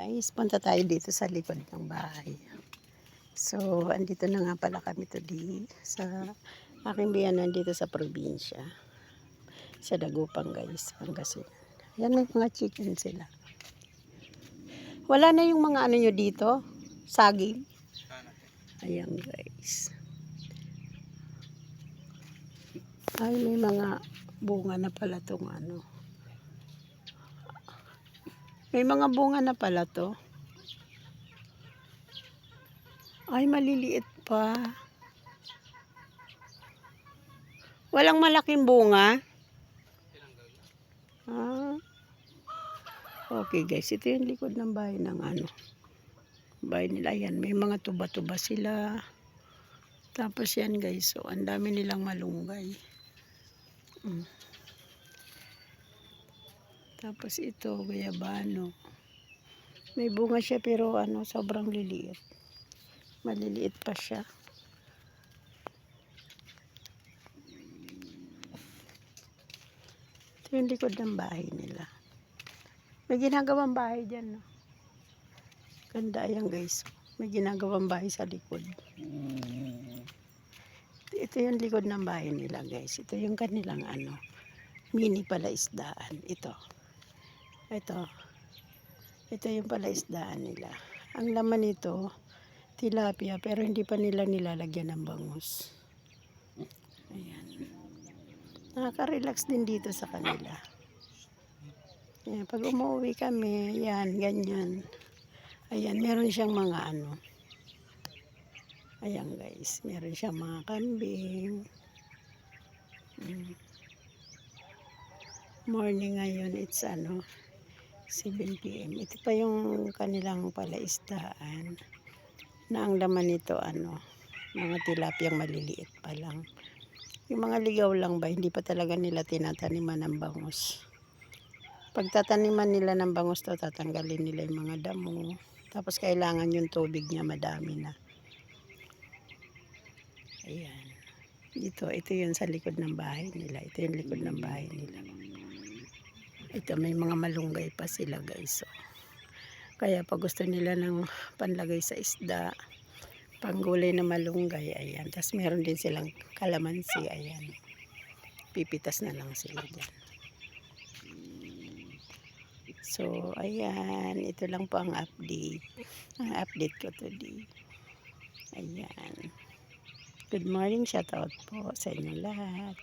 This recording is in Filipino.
Guys, punta tayo dito sa likod ng bahay. So, andito na nga pala kami today sa aking biyanan dito sa probinsya. Sa Dagupang guys, Pangasinan. Yan may mga chicken sila. Wala na yung mga ano nyo dito, saging. Ayan guys. Ay, may mga bunga na pala tong ano. May mga bunga na pala to. Ay, maliliit pa. Walang malaking bunga. Ah. Okay guys, ito yung likod ng bahay ng ano. Bahay nila yan. May mga tuba-tuba sila. Tapos yan guys, so ang dami nilang malunggay. Mm. Tapos ito, gayabano. May bunga siya pero ano, sobrang liliit. Maliliit pa siya. Ito yung likod ng bahay nila. May ginagawang bahay dyan, no? Ganda yan, guys. May ginagawang bahay sa likod. Ito yung likod ng bahay nila, guys. Ito yung kanilang ano, mini palaisdaan. Ito. Ito. Ito yung palaisdaan nila. Ang laman nito, tilapia, pero hindi pa nila nilalagyan ng bangus. Ayan. Nakaka-relax din dito sa kanila. Ayan, pag umuwi kami, yan, ganyan. Ayan, meron siyang mga ano. Ayan guys, meron siyang mga kambing. Mm. Morning ngayon, it's ano, 7 p.m. Ito pa yung kanilang palaisdaan na ang laman nito ano, mga tilapiyang maliliit pa lang. Yung mga ligaw lang ba, hindi pa talaga nila tinataniman ng bangus. Pag tataniman nila ng bangus to, tatanggalin nila yung mga damo. Tapos kailangan yung tubig niya madami na. Ayan. Ito, ito yun sa likod ng bahay nila. Ito yung likod ng bahay nila. Ito, may mga malunggay pa sila guys. So, kaya pag gusto nila ng panlagay sa isda, panggulay na malunggay, ayan. Tapos meron din silang kalamansi, ayan. Pipitas na lang sila dyan. So, ayan. Ito lang po ang update. Ang update ko today. Ayan. Good morning, shout out po sa inyong lahat.